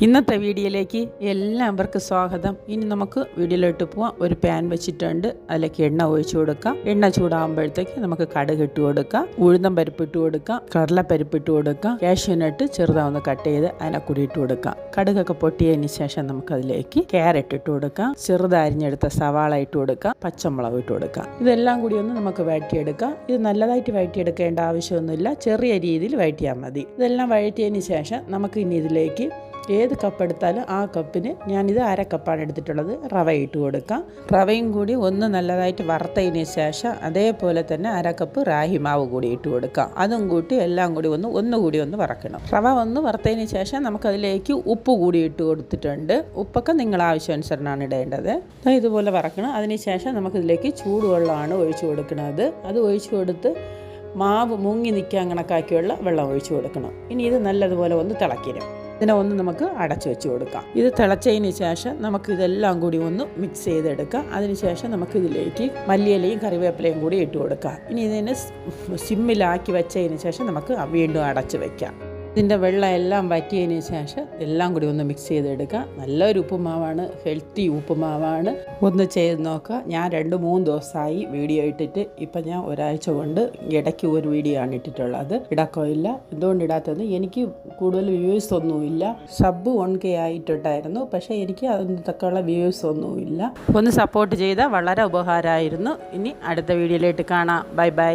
ഇന്നത്തെ വീഡിയോയിലേക്ക് എല്ലാവർക്കും സ്വാഗതം. ഇനി നമുക്ക് വീഡിയോയിലോട്ട് പോവാം. ഒരു പാൻ വെച്ചിട്ടുണ്ട്. അതിലേക്ക് എണ്ണ ഒഴിച്ചു കൊടുക്കാം. എണ്ണ ചൂടാകുമ്പോഴത്തേക്ക് നമുക്ക് കടുക് ഇട്ട് കൊടുക്കാം. ഉഴുന്നം പരിപ്പ് ഇട്ട് കൊടുക്കാം. കടലപ്പരിപ്പ് ഇട്ട് കൊടുക്കാം. കാഷ്യൂനട്ട് ചെറുതാവുന്ന കട്ട് ചെയ്ത് അതിനെ കൂടി കൊടുക്കാം. കടുകൊക്കെ പൊട്ടിയതിന് ശേഷം നമുക്ക് അതിലേക്ക് ക്യാരറ്റ് ഇട്ട് കൊടുക്കാം. ചെറുതരിഞ്ഞെടുത്ത സവാള ഇട്ട് കൊടുക്കാം. പച്ചമുളക് ഇട്ട് കൊടുക്കാം. ഇതെല്ലാം കൂടി ഒന്ന് നമുക്ക് വഴറ്റിയെടുക്കാം. ഇത് നല്ലതായിട്ട് വഴറ്റിയെടുക്കേണ്ട ആവശ്യമൊന്നുമില്ല. ചെറിയ രീതിയിൽ വഴറ്റിയാൽ മതി. ഇതെല്ലാം വഴറ്റിയതിന് ശേഷം നമുക്ക് ഇനി ഇതിലേക്ക് ഏത് കപ്പ് എടുത്താലും ആ കപ്പിന് ഞാനിത് അര കപ്പാണ് എടുത്തിട്ടുള്ളത്. റവ ഇട്ട് കൊടുക്കാം. റവയും കൂടി ഒന്ന് നല്ലതായിട്ട് വറുത്തതിന് ശേഷം അതേപോലെ തന്നെ അര കപ്പ് റാഹി മാവ് കൂടി ഇട്ട് കൊടുക്കാം. അതും കൂട്ടി എല്ലാം കൂടി ഒന്ന് ഒന്നുകൂടി ഒന്ന് വറക്കണം. റവ ഒന്ന് വറുത്തതിന് ശേഷം നമുക്കതിലേക്ക് ഉപ്പ് കൂടി ഇട്ട് കൊടുത്തിട്ടുണ്ട്. ഉപ്പൊക്കെ നിങ്ങൾ ആവശ്യാനുസരണമാണ് ഇടേണ്ടത്. ഇതുപോലെ വറക്കണം. അതിന് ശേഷം നമുക്കിതിലേക്ക് ചൂടുവെള്ളമാണ് ഒഴിച്ചു കൊടുക്കുന്നത്. അത് ഒഴിച്ചു കൊടുത്ത് മാവ് മുങ്ങി നിൽക്കാൻ കണക്കാക്കിയുള്ള വെള്ളം ഒഴിച്ചു കൊടുക്കണം. ഇനി ഇത് നല്ലതുപോലെ ഒന്ന് തിളക്കണം ഇതിനെ ഒന്ന് നമുക്ക് അടച്ചു വെച്ച് കൊടുക്കാം. ഇത് തിളച്ചതിന് ശേഷം നമുക്ക് ഇതെല്ലാം കൂടി ഒന്ന് മിക്സ് ചെയ്തെടുക്കാം. അതിനുശേഷം നമുക്ക് ഇതിലേക്ക് മല്ലിയിലയും കറിവേപ്പിലയും കൂടി ഇട്ട് കൊടുക്കാം. ഇനി ഇതിനെ സിമ്മിലാക്കി വെച്ചതിന് ശേഷം നമുക്ക് വീണ്ടും അടച്ചു വെക്കാം. ഇതിന്റെ വെള്ളം എല്ലാം വറ്റിയതിന് ശേഷം എല്ലാം കൂടി ഒന്ന് മിക്സ് ചെയ്തെടുക്കുക. നല്ലൊരു ഉപ്പുമാവാണ് ഹെൽത്തി ഉപ്പുമാവാണ്. ഒന്ന് ചെയ്ത് നോക്കുക. ഞാൻ രണ്ട് മൂന്ന് ദിവസമായി വീഡിയോ ഇട്ടിട്ട് ഇപ്പം ഞാൻ ഒരാഴ്ച കൊണ്ട് ഇടയ്ക്ക് ഒരു വീഡിയോ ആണ് ഇട്ടിട്ടുള്ളത്. ഇടക്കമില്ല. എന്തുകൊണ്ട് ഇടാത്തത് എനിക്ക് കൂടുതൽ വ്യൂസ് ഒന്നുമില്ല. സബ് വൺ കെ ആയിട്ടുണ്ടായിരുന്നു. പക്ഷേ എനിക്ക് അതിനൊക്കെയുള്ള വ്യൂസ് ഒന്നുമില്ല. ഒന്ന് സപ്പോർട്ട് ചെയ്താൽ വളരെ ഉപകാരമായിരുന്നു. ഇനി അടുത്ത വീഡിയോയിലേക്ക് കാണാം. Bye bye